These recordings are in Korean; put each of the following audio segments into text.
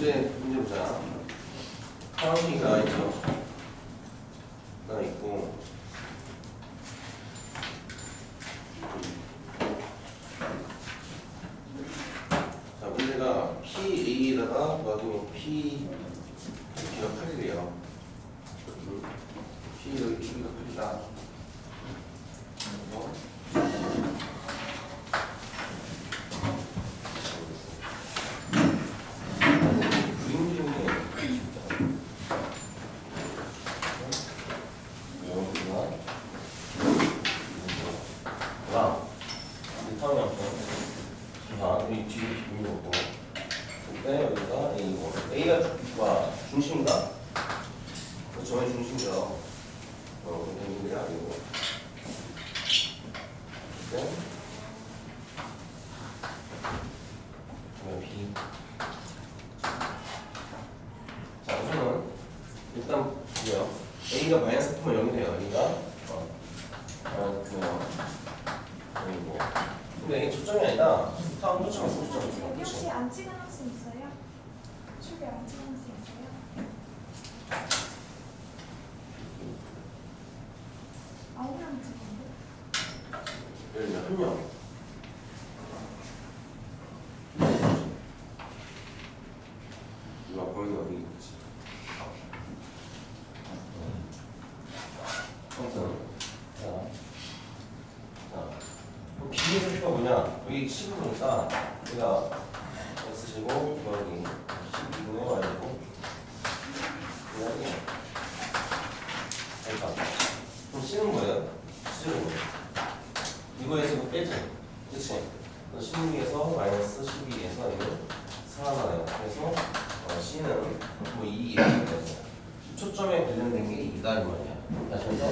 문제 문제 보자. 상황이가 있죠. 하나 있고. 자 문제가 PA에다가 더하기 P P가 8이래요. P 여기 P가 8이다. 그림 중에 여기가 와 이타운 양평 자 여기 뒤에 비밀 거고 그때 여기가 A고 A가 와 중심이다 그 점의 중심이죠 어 근데 이게 아니고 그때 점의 B 자, 우선은 일단 보세요. A가 마이너스 F면 0이 돼요. A가 어, 어, 그래요. 그리고 근데 이게 초점이 아니라 다음 초점이 초점이죠. 여기 혹시 그렇지? 안 찍어놓을 수 있어요? 출구 안 찍어놓을 수 있어요? 아홉 명 찍었는데? 예를 들면 한 명. 누가 보이는 어디 있지? 아무튼 자, 자, 그럼 비례 표가 뭐냐? 여기 10이니까 여기가 X시고 여기 12분의 Y고 여기 알파 그럼 C는 뭐예요? C는 뭐예요? 이거에서 이거 빼지? 그치? 16에서 마이너스 12에서 이거 살아나요. 그래서 어, C는 뭐 2, 이렇게 되죠. 초점에 관련된 게 2다 이 말이야. 다시 해서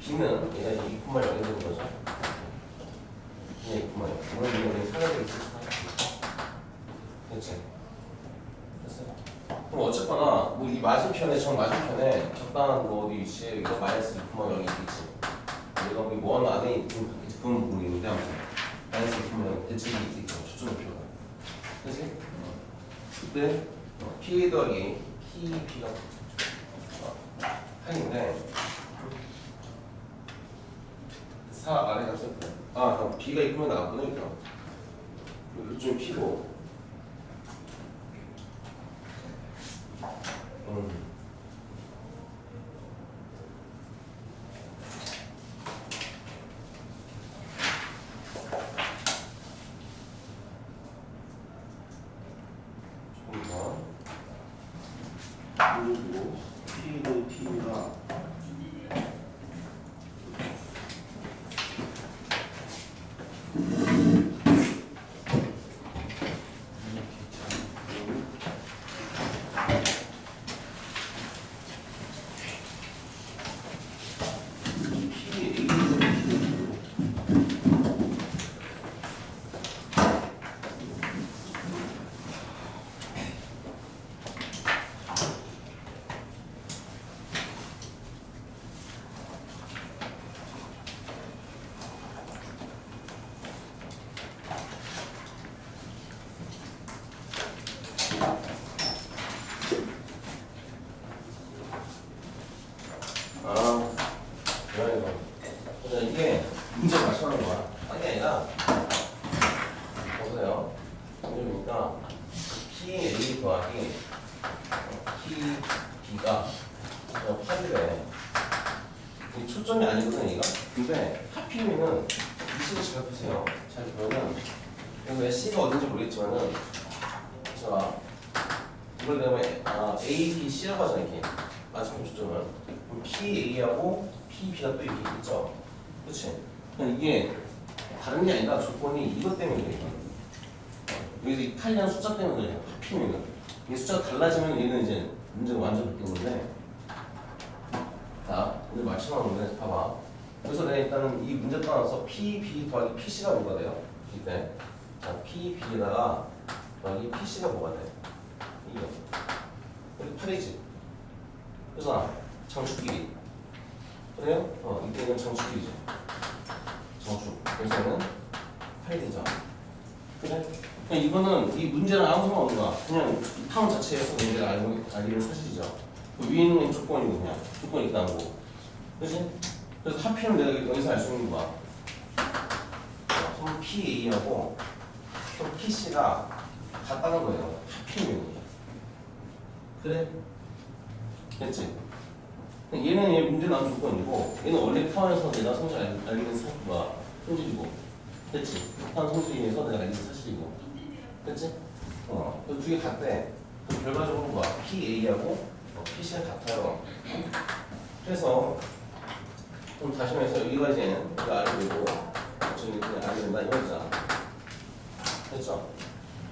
B는 얘가 이제 2,0이 되는 거죠. 그냥 2,0. 이건 이거 우리 사야 되겠지. 그치? 됐어요. 그럼 어쨌거나 뭐 이 맞은편에 정 맞은편에 적당한 뭐 어디 위치에 이거 마이너스 2,0이 있겠지. 내가 우리 원 안에 있는. 그건 모르겠는데 아무튼 마이너스 2,0이 대칭이 있겠죠. 초점 높이가. 그치? 그때 어, P 더하기 P P가 어, 8인데 4 아래 값을 아 그럼 B가 입으면 나왔구나 이거. 이쪽 P고 음. 조금 더 그리고 P는 T가 P 아, 뭐야 이거. 그러니까 이게 문제 맞춰는 거야. 딴게 아니라 보세요. 이러니까 PA 더하기 PB가 8이래. 이 초점이 아니거든 얘가. 근데 하필이면은 이 식을 잘 보세요. 잘 보면은 이거 왜 C가 어딘지 모르겠지만은 자 이걸 내가 아, A, B, C라고 하잖아 이렇게 마지막 초점은 그럼 PB가 또 이렇게 있죠. 그치? 이게 다른 게 아니라 조건이 이것 때문에 그래 여기서 이 칼이라는 숫자 때문에 그래 하필이면 이 숫자가 달라지면 얘는 이제 문제가 완전 바뀌는데. 자 오늘 맞춰놨는데 봐봐. 그래서 내가 일단은 이 문제 따라서 PB 더하기 PC가 뭐가 돼요? 이때. 자 PB에다가 더하기 PC가 뭐가 돼? 이거. 여기 8이지? 그래서 장축끼리 그래요? 어 이때는 장축끼리죠 장축 그래서는 8 되죠 그래? 그냥 이거는 이 문제랑 아무 상관없는 거야. 그냥 이 타원 자체에서 문제를 알고 알기는 사실이죠. 그 위에 있는 건 조건이고 그냥 조건이 있다는 거고. 그렇지? 그래서 하필은 내가 여기서 알 수 있는 거야. 선 PA하고 선 PC가 같다는 거예요. 하필이면. 그래? 됐지? 얘는 얘 문제 나온 조건이고 얘는 원래 타원에서 내가 성질 알- 알기는 사실과 성질이고 됐지? 타원 성질에서 내가 알기는 사실이고 됐지? 어, 그두개 같대. 그 결과적으로 뭐야? PA하고 어, PC가 같아요. 그래서 그럼 다시 말해서 이제 여기가 R이 되고 저기 그냥 R이 된다 이거잖아. 됐죠?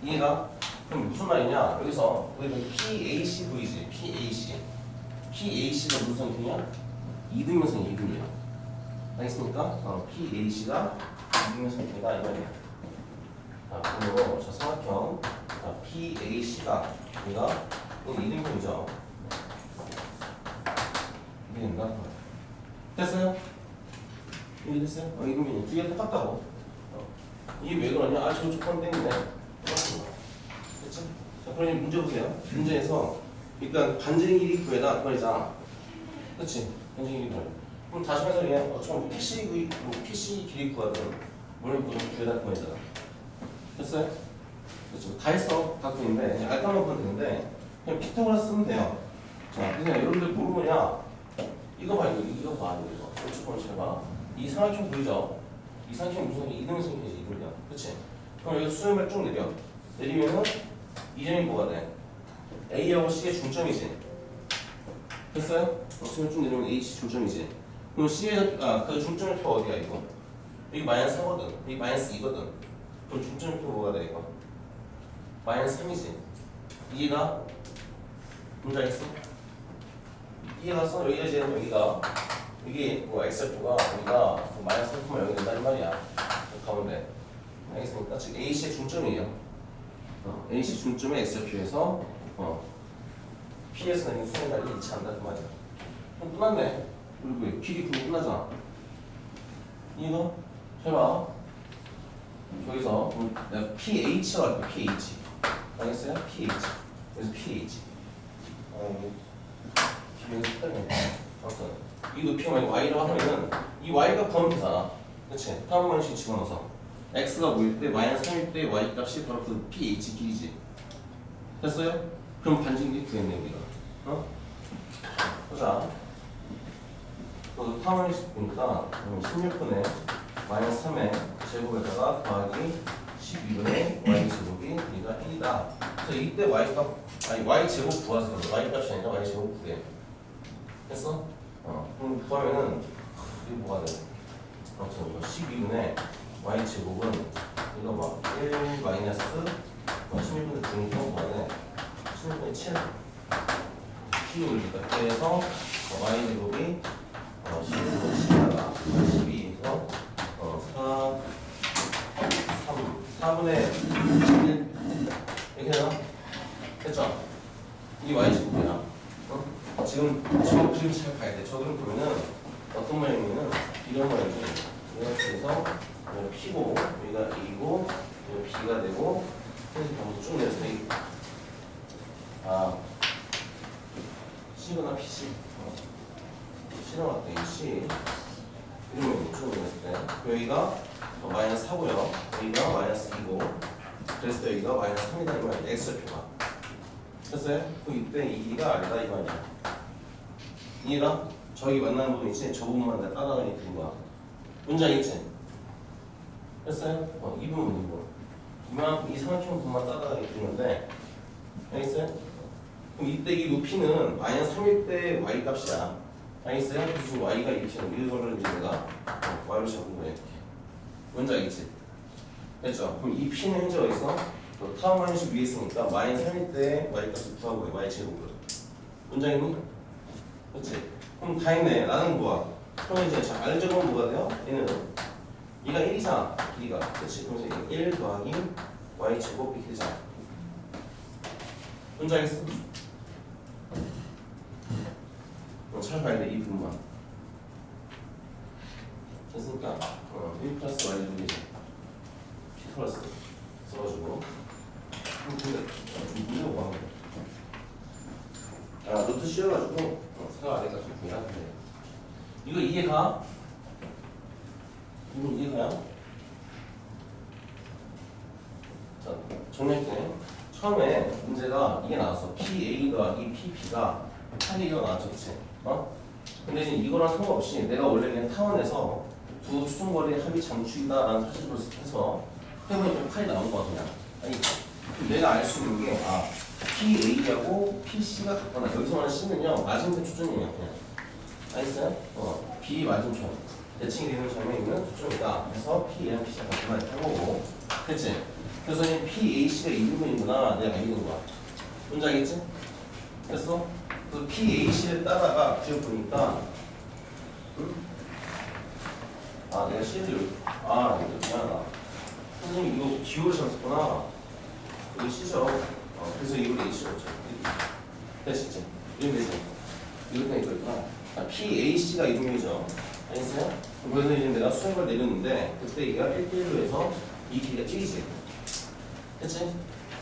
이해가? 그럼 무슨 말이냐? 여기서 우리는 PAC 보이지? PAC. PAC가 무슨 성격이야? 이등변 성이 이등이야. 알겠습니까? 어, PAC가 이등변 성격이다 이 말이야. 자, 그리고 저 삼각형 자, PAC가 얘가 이등변이죠. 이등변인가? 됐어요? 이해 됐어요? 어, 이등변이 두 개 똑같다고. 어. 이게 왜 그러냐? 아, 저 조건 때문에. 됐지? 자, 그러니 문제 보세요. 문제에서 일단 반지름 길이 구해다 그 말이잖아. 그렇지? 반지름 길이 구해. 그럼 다시 말해서 얘 어쩌면 PC 그뭐 PC 길이 구하든 뭘 구하든 구해다 그 말이잖아. 됐어요? 그렇죠. 다 했어. 다 구인데 이제 알까만 보면 되는데 그냥 피타고라스 쓰면 돼요. 자, 그냥 여러분들 모르느냐? 이거 봐, 이거 이거 봐, 이거. 어쩌면 잘 봐. 이 삼각형 보이죠? 이 삼각형 무슨 이등분 삼각형이지 이등이야. 그렇지? 그럼 여기 수렴을 쭉 내려. 내리면은 이 점이 뭐가 돼? A하고 C의 중점이지. 됐어요? 쭉 내리면 H 중점이지. 그럼 C의 아그 중점의 표 어디야 이거? 여기 마이너스 4거든. 여기 마이너스 2거든. 그럼 중점의 표 뭐가 돼 이거? 마이너스 3이지. 이해가? 뭔지 알겠어? 이해갔어? 여기가 이제 여기가 여기 뭐 x표가 여기가 뭐 마이너스 3 여기 된다는 말이야. 가면 돼. 알겠습니까? 즉 AC의 중점이에요. 어, AC 중점의 x표에서 어, 수의 날이 일치한다 그 말이야. 그럼 끝났네. 그리고 길이 그거 끝나잖아. 이거 잘 봐. 저기서 음, 내가 PH라고 할게 PH. 알겠어요? PH. 그래서 PH. 어, 기분이 색다르네. 아무튼 이 높이가 만약 y라고 하면은 이 y가 구하면되잖아 그치? 다음 번씩 집어넣어서 x가 뭐일 때 마이너스 3일 때 y 값이 바로 그 ph 길이지. 됐어요? 그럼 반지름이 구했네 우리가. 어? 보자. 번씩 보니까 16분의 마이너스 3의 제곱에다가 더하기 12분의 y 제곱이 우리가 1이다. 그래서 이때 y 값 아니 y 제곱 구하세요. y 값이 아니라 y 제곱 구해. 됐어? 어. 그럼 구하면은 이게 뭐가 돼? 아무튼 이거 12분의 y 제곱은 이거 봐1 마이너스 16분의 중이니까 뭐가 돼? 16분의 7 키우니까 그래서 y 제곱이 어, 16분의 7이다가 12에서 어, 4 3 4분의 1 이렇게 되나? 됐죠? 이게 y 제곱이야 어? 지금 저 그림 잘 봐야 돼. 저 그림 보면은 어떤 모양이냐면 이런 모양이지. 이렇게 해서 여기 P고 여기가 A고 여기 B가 되고 그래서 방금 쭉 내려서 이 아, C거나 PC. 어. C랑 같다. 이 C. 이러면 쭉 내렸을 때 여기가 어, 마이너스 4고요. 여기가 마이너스 2고 그래서 여기가 마이너스 3이다 이 말이야. X표가. 됐어요? 그럼 이때 이 길이가 아니다 이 말이야. 이해가? 저기 만나는 부분 있지? 저 부분만 내가 따라가니 그린 거야. 문제 알겠지? 됐어요? 어, 이 부분, 이 부분. 이만, 이 부분만 따라가니 그린 건데, 알겠어요? 그럼 이때 이 높이는 마이너스 3일 때 y 값이야. 알겠어요? 그래서 y가 이렇게 이거를 이제 내가 어, y로 잡은 거야. 이렇게. 뭔지 알겠지? 됐죠? 그럼 이 p는 현재 어디서? 또 타워 마이너스 위에 있으니까 마이너스 3일 때 y 값을 구하고 y 제곱을. 뭔지 알겠니? 그렇지? 그럼 다 했네. 나는 뭐야? 이제 자, 알적은 뭐가 돼요? 얘는 얘가 1이잖아. 길이가. 그렇지? 그래서 이게 1 더하기 y 제곱 이렇게 되잖아. 뭔지 알겠어? 어, 잘 봐야 돼, 이 부분만. 됐으니까 어, 1 플러스 y 제곱이지. p 플러스 써가지고 근데 좀 문제가 많아. 아, 노트 씌워가지고 어, 생각 안 해가 좀 중요한데. 이거 이해가? 이거 이해가요? 자, 정리할게. 처음에 문제가 이게 나왔어. PA 더하기 PB가 8이가 나왔죠, 그치? 어? 근데 지금 이거랑 상관없이 내가 원래 그냥 타원에서 두 추종거리의 합이 장축이다라는 사실로 해서 해보니까 8이 나온 거 그냥. 아니, 내가 알 수 있는 게, 아, PA하고 PC가 같거나, 여기서 말하는 C는요, 맞은편 추종이에요, 그냥. 알겠어요? 어, B 맞은편. 대칭이 되는 점에 있는 추종이다. 그래서 같구나, 이렇게 한 거고. 그치? 그래서 이 PAC가 이름이구나, 내가 알겠는 거야. 뭔지 알겠지? 그래서 그 PAC를 따라가 지어보니까, 응? 아, 내가 C를, 아, 미안하다. 선생님, 이거 잘못했구나. 이거 C죠? 어, 그래서 이걸 H로 죠 됐지? 이름 되지? 이렇게 있구나. 아, PAC가 이름이죠. 알겠어요? 그래서 이제 내가 수학을 내렸는데, 그때 얘가 1대1로 해서 이 길이가 1이지. 됐지?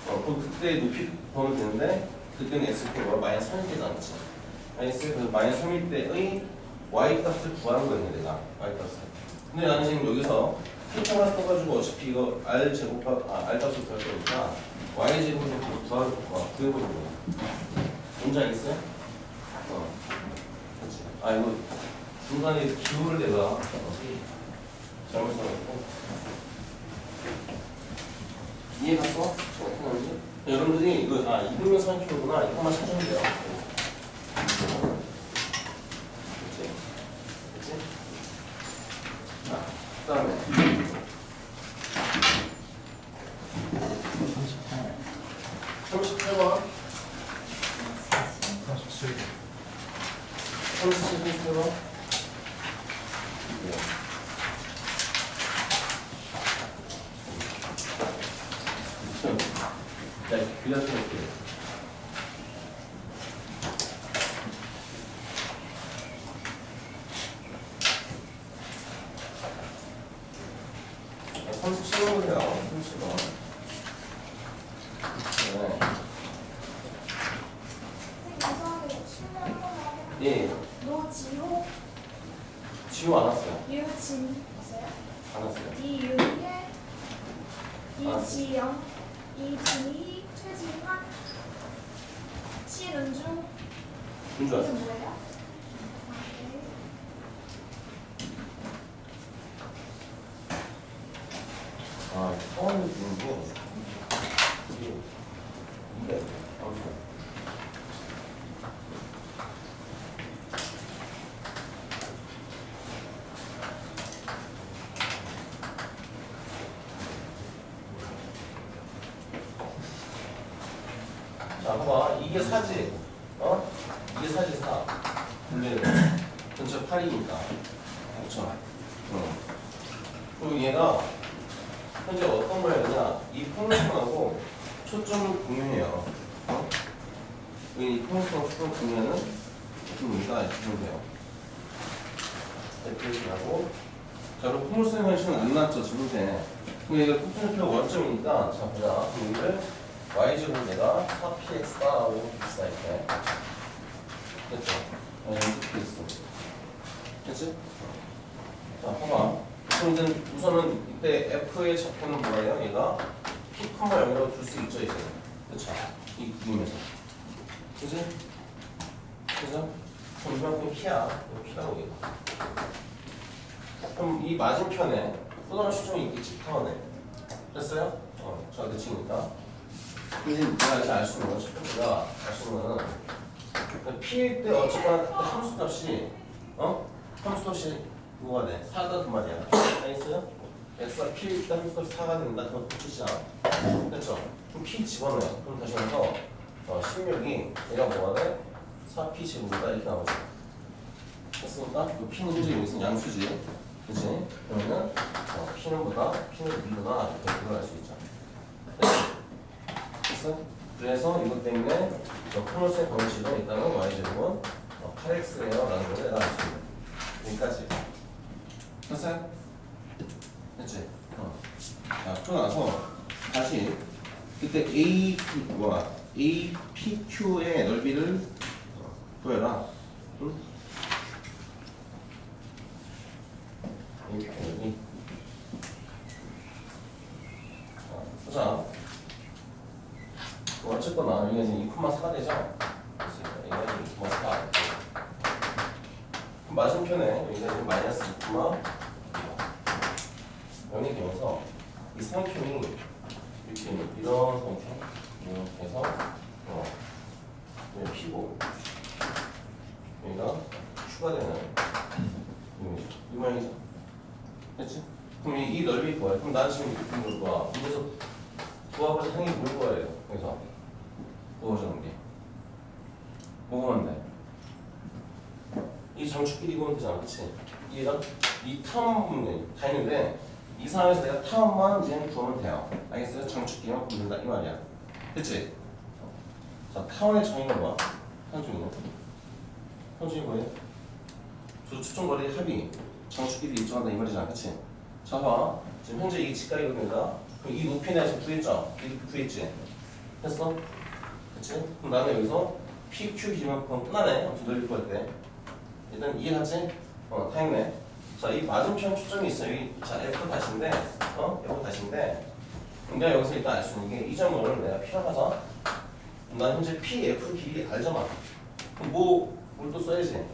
어, 그럼 그때 높이 보면 되는데, 그때는 S표가 마이너스 3일 때 나왔지. 알겠어요? 그래서 마이너스 3일 때의 Y 값을 구하는 거였네, 내가. Y 값을. 근데 나는 지금 여기서 필터만 써가지고 어차피 이거 R 제곱합, 아, R 값을 구할 거니까 Y 제곱을 구하는 거 구해보는 거야. 뭔지 알겠어요? 어. 아, 이거 중간에 기호를 내가 어, 잘못 써가지고. 이해갔어? 어떻게 하는지? 여러분들이 이거 아 이등변 선표구나 이거만 찾으면 돼요. 그렇지? 그렇지? 자, 그다음에 38번 37. 37번 자, 귀한 생각해. 아, 37번이야, 37번. 네. 선생님 죄송한데 실명 한 번만 하겠습니다. 예, 노지호, 지우 안 왔어요. 유진 있어요? 안 왔어요. 이윤혜, 아. 이지영, 이지희, 최진환, 신은주. 은주 왔어. 이게 뭐예요? 아, 네. 아, 처음 주는 거. 이게, 이게, 아무튼. 자, 봐봐. 이게 사지. 어? 이게 사지, 사. 분리는. 전체 8이니까. 그렇죠? 어. 그리고 얘가 현재 어떤 걸 하느냐 이 폭력성하고 초점을 공유해요 어? 이 폭력성 초점 공유하는 좀 우리가 알면 돼요 이렇게 하고 자 그럼 폭력성 현실은 안 나왔죠 지금 때 근데 얘가 폭력표 원점이니까 자 보자 여기를 y제곱 내가 4px다라고 있어 이렇게 됐죠? 어, 이렇게 있어 됐지? 자 봐봐 그럼 이제 우선은 이때 F의 좌표는 뭐예요? 얘가 P, 0이라고 줄수 있죠 이제 그쵸? 이 그림에서 그지? 그죠? 그럼 이만큼 P야 P라고 얘가 그럼 이 맞은편에 또 다른 수정이 있겠지 타원에 됐어요? 어, 저 대칭이니까 이제 내가 이제 알수 있는 건첫 번째가 알수 있는 거는 P일 때 어쨌거나 그때 함수 값이 어? 함수 값이 뭐가 돼? 4가 그 말이야. 알겠어요? x가 p 일단 함수 값이 4가 된다. 그건 뜻이야. 됐죠? 그럼 p 집어넣어요. 그럼 다시 해서 어, 16이 얘가 뭐가 돼? 4p 제곱이다 이렇게 나오죠. 됐습니까? 그 p는 현재 여기서 양수지. 그치? 그러면은 어, p는 보다 p는 미구나 이렇게 들어갈 수 있죠. 됐 어? 그래서 이것 때문에 저 코너스의 방식은 일단은 y제곱은 어, 8x예요 라는 걸 있는 여기까지 됐어요? 됐지? 어. 자, 그러고 나서 다시 그때 A 뭐야 A P Q의 넓이를 구해라. 응? A P Q 넓이. 자, 보자. 뭐 어쨌거나 여기가 지금 2,4가 되죠? 그러니까 여기가 2,4. 그럼 맞은편에 여기가 지금 마이너스 2,4 0이 되면서 이 상편이 이렇게 이런 상편 이렇게 해서 어 여기 피고 여기가 추가되는 이미지 이 모양이죠 됐지? 그럼 이, 이 넓이 뭐야? 그럼 난 지금 이렇게 볼 거야 그래서 부하고자 상이 뭘 거예요 그래서 부하자는 게 뭐가 만데? 이 장축끼리 구하면 되잖아 그치? 이해가? 이 텀은 다 있는데 이 상황에서 내가 텀만 이제 구하면 돼요 알겠어요? 장축끼리만 구면 된다 이 말이야 그치? 자 타원의 정의가 뭐야? 타원 정의 뭐예요? 두 추천거리 합이 장축끼리 일정한다 이 말이잖아 그치? 자 봐. 지금 현재 이게 직각이거든요 그럼 이 높이 내가 지금 구했죠? 이렇게 구했지? 했어? 그치? 그럼 나는 여기서 PQ 기만큼 끝나네 아무튼 넓이 구할 때 일단 이해하지? 어, 다 했네. 자, 이 맞은편 초점이 있어요. 이, 자, F 다시인데, 어? F 다시인데, 내가 여기서 일단 알 수 있는 게 이 점을 내가 하자. 난 현재 PF 길이 알잖아. 그럼 뭐, 뭘또 써야지.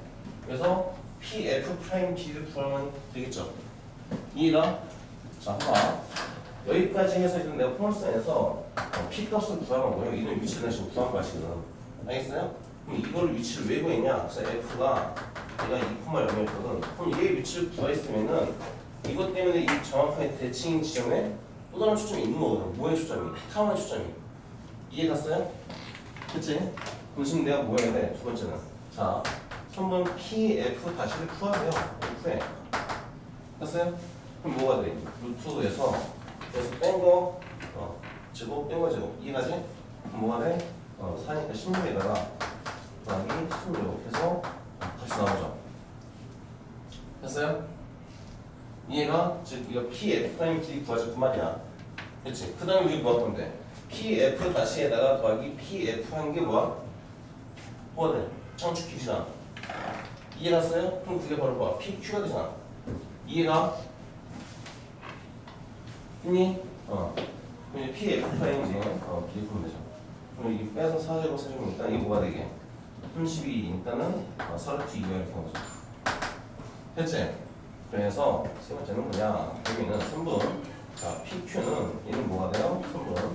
그래서 PF 프라임 길이를 구하면 되겠죠. 이해가? 자, 봐. 여기까지 해서 일단 내가 폴스에서 어, P 값을 구하는 거예요. 이는 위치를 지금 구한 지금. 알겠어요? 그럼 이걸 위치를 왜 구했냐? 그래서 F가 얘가 2,0이었거든. 그럼 얘 위치를 구했으면은 이것 때문에 이 정확하게 대칭 지점에 또 다른 초점이 있는 거거든. 뭐의 초점이? 타원의 초점이. 이해 갔어요? 그치? 그럼 지금 내가 뭐 해야 돼? 두 번째는. 자, 선분 PF 다시를 구하래요. F에. 됐어요? 그럼 뭐가 돼? 루트에서 그래서 뺀 거, 어, 제곱, 뺀거 제곱. 이해가지? 그럼 뭐가 돼? 어, 4니까 16에다가 더하기 16 해서 값이 나오죠. 됐어요? 이해가? 즉 이거 PF 프라임 길이 구하자 그 말이야. 그치? 그 다음에 우리 뭐 할 건데? PF 다시에다가 더하기 PF 한 게 뭐야? 뭐가 돼? 창축 길이잖아. 이해갔어요? 그럼 그게 바로 뭐야? PQ가 되잖아. 이해가? 했니? 어. 그럼 이제 PF 프라임이지. 어, 구면 되죠. 그럼 이게 빼서 4제곱 세제곱이니까 이게 뭐가 되게? 32니까는 어, 서르트 2가 이렇게 나오죠. 됐지? 그래서 세 번째는 뭐냐? 여기는 3분. 자, PQ는 얘는 뭐가 돼요? 3분.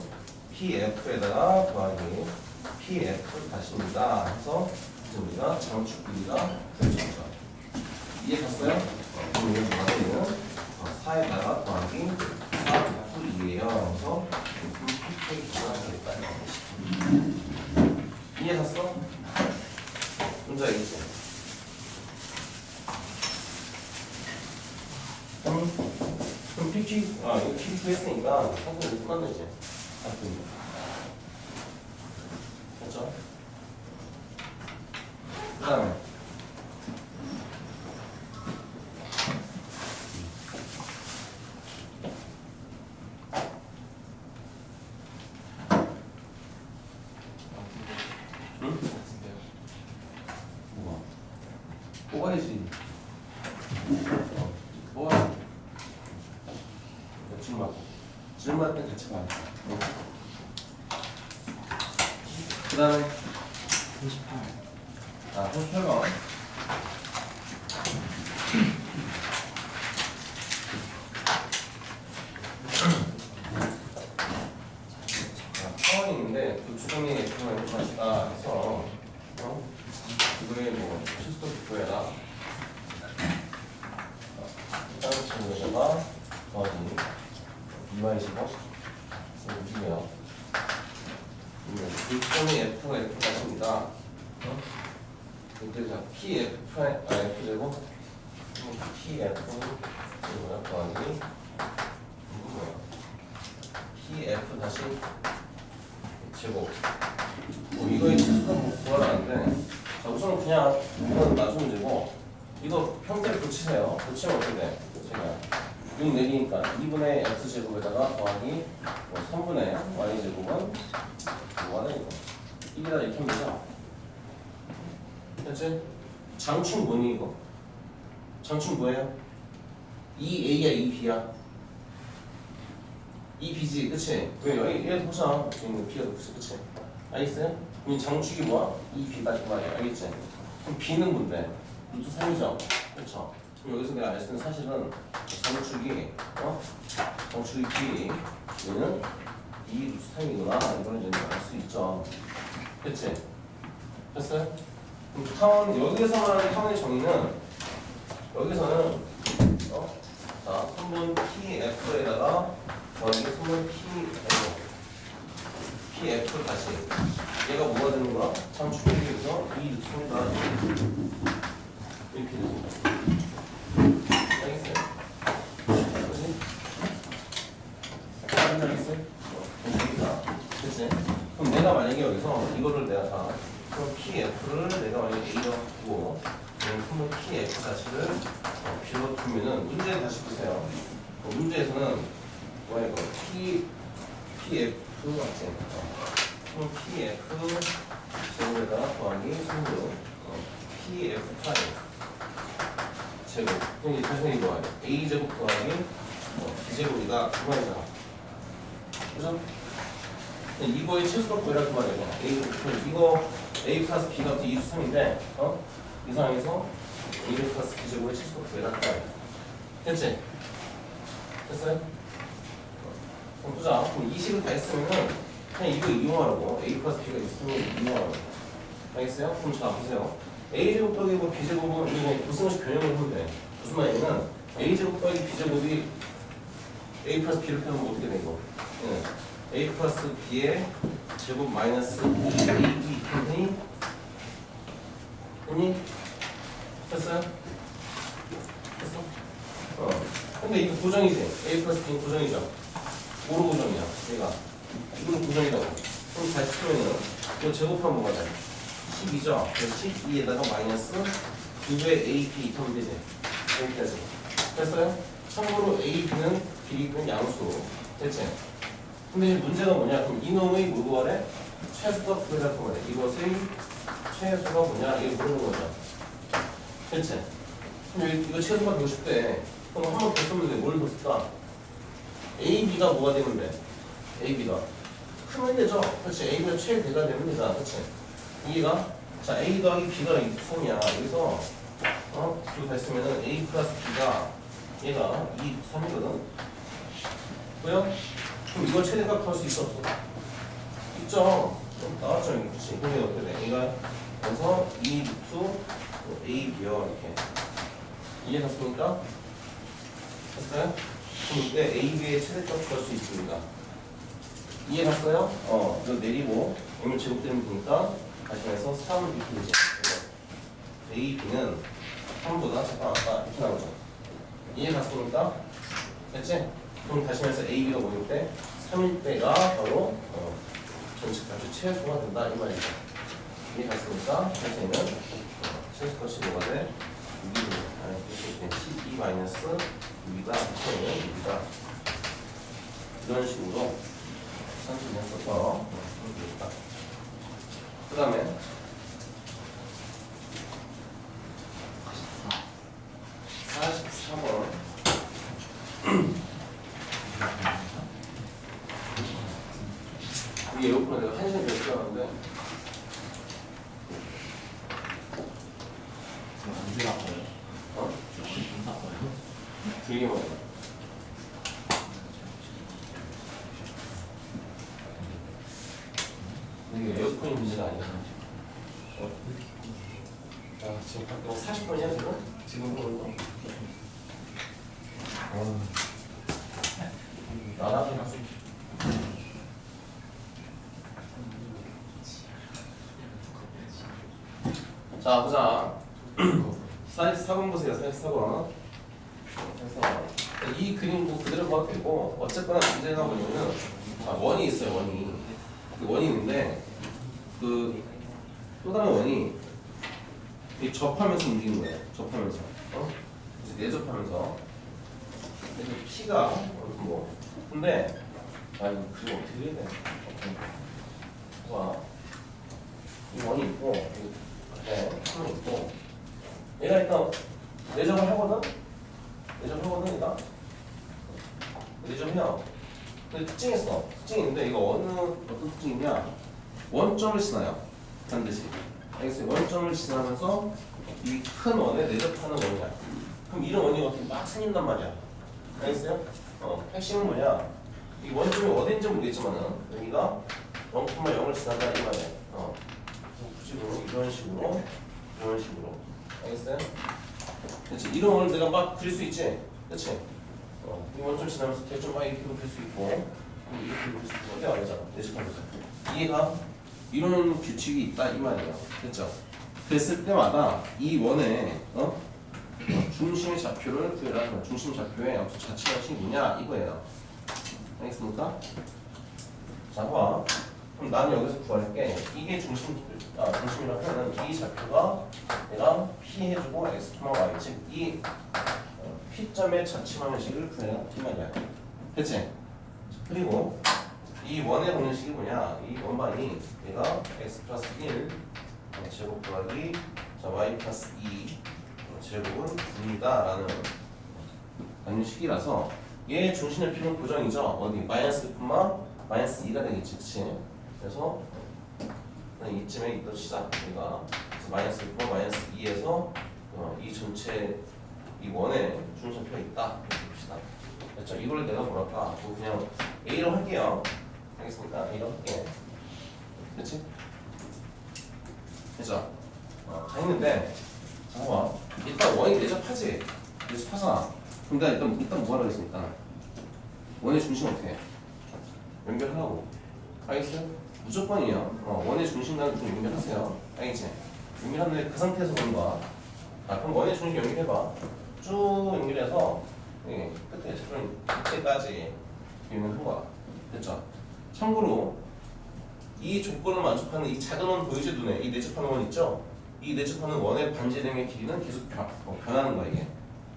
PF에다가 더하기 PF 다시입니다. 해서 우리가 장축 길이가 구해졌죠. 이해 갔어요? 어, 그럼 이건 뭐가 돼? 얘는 어, 4에다가 더하기 4 2예요. 그래서 PK가 되겠다. 이해 갔어? 문제 알겠지? 그럼, 그럼 PQ, 아, 이거 PQ 했으니까 성분이 끝났네, 이제. 아, 그 됐죠? 그 다음에. 응? 뭐가? 뽑아야지. 어, 뽑아야 네, 질문. 같이 봐야 돼. 그 다음에 38. 아, 38번. 타원이 있는데 그 주정리 F만 이렇게 하시다 해서 어? 이거에 뭐 실수도 구해라 일단 친구에다가 더하기 2y15 움직여요 일점이 F가 이렇게 가십니다 어? 이때 자 PF 프라임 아 F 제곱 PF 이거야 더하기 이거 뭐야 PF 다시 제곱 뭐 이거에 최소가 뭐 구하라는데 자 우선 그냥 이건 나중 문제고 이거 평균 붙이세요 붙이면 어떻게 돼? 제가 6 내리니까 2분의 x제곱에다가 더하기 뭐 3분의 y제곱은 뭐가 되니까 1이다 이렇게 하면 되죠 됐지? 장충 뭐니 이거? 장충 뭐예요? 2a야 2b야 2b지 그치? 왜 여기 얘도 보자 지금 b가 그치 그치? 알겠어요? 장축이 뭐야? 2b다 그 말이야 알겠지? 그럼 b는 뭔데? 루트 3이죠? 그쵸? 그럼 여기서 내가 알 수 있는 사실은 장축이 어? 장축이 b 얘는 2 루트 3이구나 이걸 이제 알 수 있죠 그치? 됐어요? 타원 여기서 말하는 타원의 정의는 여기서는 어? 자 3분 pf에다가 더하기 3분 pf pf 다시 얘가 뭐가 되는 거야? 비해서 2 루트 3가 이렇게 되죠 알겠어요? 그치? 알겠어요? 어, 여기다 그치? 그럼 내가 만약에 여기서 이거를 내가 다 그럼 PF를 내가 만약에 A라고 두고 그럼 PF 자체를 어, B로 두면은 문제 다시 보세요 어, 문제에서는 뭐야 이거 P, PF 맞지? 어. 그럼 PF 제곱에다가 더하기 3로 어, PF 파이 제곱 그럼 이제 다시 이거 A 제곱 더하기 어, B 제곱이다 그 말이잖아 그죠? 이거의 최소가 구해라 그 말이야. A, 이거 A 플러스 B가 2 3인데 어? 이 상황에서 A 플러스 B 제곱의 그 말이야. 됐지? 됐어요? 어, 그럼 보자. 그럼 이 식을 다 했으면은 그냥 이거 이용하라고. A 플러스 B가 있으면 이용하라고. 알겠어요? 그럼 자 보세요. A 제곱 더하기 뭐 B 제곱은 이거 무슨식 변형을 하면 돼. 무슨 말이냐면 A 제곱 더하기 B 제곱이 A 플러스 B를 표현하면 어떻게 돼 이거? 예. A 플러스 B의 제곱 마이너스 2AB 했니? 했니? 됐어요? 됐어? 어. 근데 이거 고정이지? A 플러스 B는 고정이죠? 뭐로 고정이야? 얘가 이건 고정이라고 그럼 다시 쓰면은 이거 제곱하면 뭐가 돼? 12죠? 그래서 12에다가 마이너스 2배 AP 하면 되지? 여기까지 됐어요? 참고로 A, B는 길이는 양수 됐지? 근데 이제 문제가 뭐냐? 그럼 이놈의 하래? 최소가 구해달라고 말해. 이것의 최소가 뭐냐? 이거 모르는 거죠. 그치? 그럼 이거 최소가 되고 싶대. 그럼 한번더 쓰면 돼. 뭘더 쓸까? A, B가 뭐가 돼? A, B가. 크면 되죠? 그렇지. A, B가 최대가 되잖아. 그치? 이해가? 자, A 더하기 B가 이성이야. 여기서, 어? 다 했으면은 A 플러스 B가 얘가 2, 3이거든. 뭐야? 그럼 이걸 최대값 구할 수 있어 없어? 있죠. 좀 나왔죠 이거 그치? 이게 어떻게 돼? 얘가 그래서 2 루트 A B요 이렇게 이해갔습니까? 됐어요? 그럼 이때 A B의 최대값 구할 수 있습니다. 이해갔어요? 어 이거 내리고 M을 제곱되면 되니까 다시 해서 3 이렇게. 그래서 A B는 3보다 잠깐 아까 이렇게 나오죠. 이해갔습니까? 됐지? 그럼 다시 말해서 A, B가 모일 때 3일 때가 바로 어, 전체 값이 최소가 된다 이 말이죠. 이해? 그래서 얘는 어, 최소값이 뭐가 돼? 6이 아니 12 마이너스 6이다 붙어있는 6이다 이런 식으로 선생님이 써서 어. 그 다음에 44번 이 에어컨 내가 한 시간 몇 시간 하는데 언제 나와요? 어? 언제 나와요? 길게 먹어 이게 에어컨이 문제가 아니야 어? 야 지금 너 40번이야 지금? 지금 보는 거? 어. 나라긴 하지 자 보자 44번 보세요 44번 44번 이 그림도 그대로 봐도 되고 어쨌거나 문제가 뭐냐면 자 원이 있어요 원이 그 원이 있는데 그 또 다른 원이 이 접하면서 움직이는 거예요 접하면서 어? 이제 내접하면서 그래서 P가 뭐 근데 아 이거 그림 어떻게 해야 돼? 와. 이 원이 있고 이 네, 이 있고 얘가 일단 내점을 하거든? 내점 하거든 얘가 내점이야 근데 특징이 있어 특징이 있는데 이거 어느 어떤 특징이냐 원점을 지나요. 반드시 알겠어요? 원점을 지나면서 이 큰 원에 내접하는 원이야. 그럼 이런 원이 어떻게 막 생긴단 말이야. 알겠어요? 어 핵심은 뭐냐 이 원점이 어딘지 모르겠지만은 여기가 0,0을 지난다 이 말이야. 어. 그래서 굳이 뭐 이런 식으로 이런 식으로. 알겠어요? 그렇지 이런 원을 내가 막 그릴 수 있지? 그렇지? 어, 이 원점 지나면서 대점 막 이렇게 그릴 수 있고 이렇게 그릴 수 있고 이게 말이잖아. 내집하면서. 이해가 이런 규칙이 있다 이 말이에요 됐죠? 그랬을 때마다 이 원의 어? 중심의 좌표를 구해라 중심 좌표의 아무튼 자체 방식이 뭐냐 이거예요 알겠습니까? 자 봐. 그럼 나는 여기서 구할게 이게 중심 아 중심이라고 하면 이 좌표가 내가 P 해주고 X, Y 즉이 어, P점의 자치 방식을 구해라 이 말이야 됐지? 그리고 이 원의 방식이 뭐냐? 이 원방이 얘가 X 플러스 1 어, 제곱 더하기 자 Y 플러스 2 어, 제곱은 9이다. 라는 방식이라서 얘 중심의 표는 고정이죠? 어디? 마이너스 콤마 마이너스 2가 되겠지 그치? 그래서 이쯤에 있던 시작 우리가 마이너스 1 마이너스 2에서 어, 이 전체 이 원에 중심표가 있다. 이렇게 봅시다. 됐죠? 이걸 내가 뭐랄까? 뭐 그냥 A로 할게요 알겠습니까? A로 할게 그치? 됐죠? 어, 다 했는데 잠깐만 일단 원이 내접하지 내접하잖아 근데 일단 일단 뭐 하라고 했습니까? 원의 중심 어떻게 해? 연결하라고 알겠어요? 무조건이에요 어, 원의 중심과는 좀 연결하세요 알겠지? 연결하는데 그 상태에서 보는 거야 아 그럼 원의 중심 연결해봐 쭉 연결해서 예, 끝에 그럼 끝에까지 연결한 거야 됐죠? 참고로 이 조건을 만족하는 이 작은 원 보이지 눈에 이 내접하는 원 있죠? 이 내접하는 원의 반지름의 길이는 계속 변, 어, 변하는 거야 이게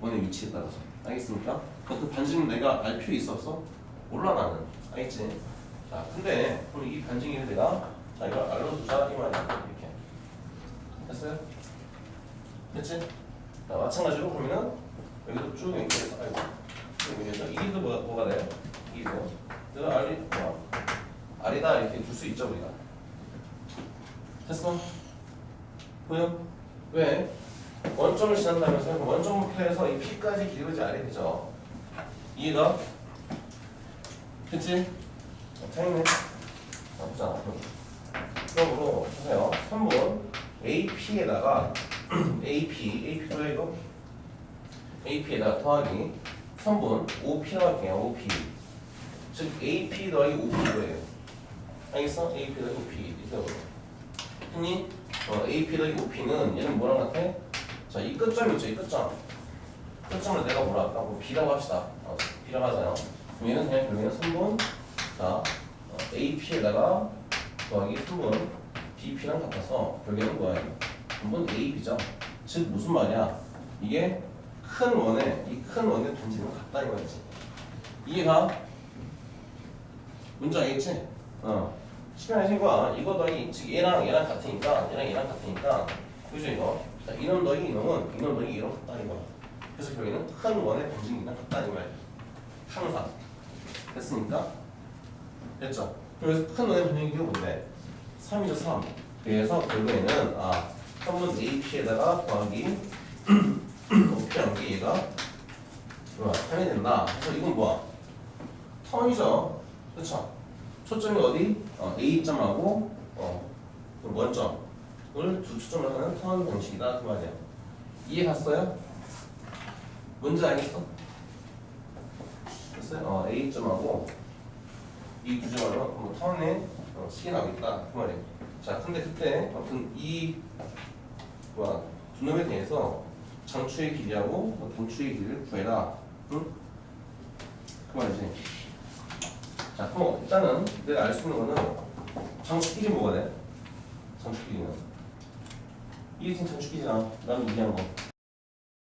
원의 위치에 따라서 알겠습니까? 그 반지름 내가 알 필요 있어 없어? 몰라 나는 알겠지? 자 근데 그럼 이 반지름을 내가 자 이걸 알려주자 이 말이야 이렇게 됐어요? 됐지? 자 마찬가지로 그러면은 여기도 쭉 연결해서 아이고 여기에서 이도 뭐가, 뭐가 돼요? 이도 내가 알이 뭐 아리다 이렇게 둘 수 있죠 우리가 됐어? 보여? 왜? 원점을 지난다면서 원점 목표에서 이 P까지 기울지 알이 되죠 이해가? 됐지? 어, 자 보자 그럼으로 보세요 3번 AP에다가 AP AP도 해 이거? AP에다가 더하기 3번 OP라고 할게요 OP 즉 AP 더하기 OP예요 알겠어? AP 더하기 OP 이렇게 했니? 어, AP 더하기 OP는 얘는 뭐랑 같아? 자, 이 끝점 있죠, 이 끝점. 끝점을 내가 뭐라 할까? 뭐 B라고 합시다. 어, B라고 하잖아요. 그럼 얘는 그냥 결국에는 3번, 자, 어, AP에다가 더하기 3번, BP랑 같아서 결국에는 뭐예요? 3번 AB죠. 즉, 무슨 말이야? 이게 큰 원에, 이 큰 원의 반지름 같다 이 말이지. 이해가? 문제 알겠지? 어. 시간의 생과 이거 더하기 즉 얘랑 얘랑 같으니까 얘랑 얘랑 같으니까 그죠 이거 자 이놈 더하기 이놈은 이놈 더하기 이놈 같다 이거 그래서 결국에는 큰 원의 반증이랑 같다 이 말. 항상 됐습니까? 됐죠? 그래서 큰 원의 반증이 뭔데? 3이죠 3 그래서 결국에는 아 3분 AP에다가 더하기 OP라는 게 얘가 뭐야 3이 된다 그래서 이건 뭐야? 턴이죠 그렇죠? 초점이 어디? 어, A점하고 어, 그 원점을 두 초점을 하는 턴 방식이다 그 말이야. 이해 갔어요? 뭔지 알겠어? 됐어요? 어, A점하고 이 두 점을 뭐 턴에 어, 나고 있다 그 말이야. 자, 근데 그때 아무튼 이 뭐야 두 놈에 대해서 장추의 길이하고 뭐 동추의 길이를 구해라. 응? 그 말이지. 자, 그럼 일단은 내가 알 수 있는 거는 장축끼리 뭐가 돼? 장축끼리는 이게 지금 장축끼리잖아. 나는 얘기한 거.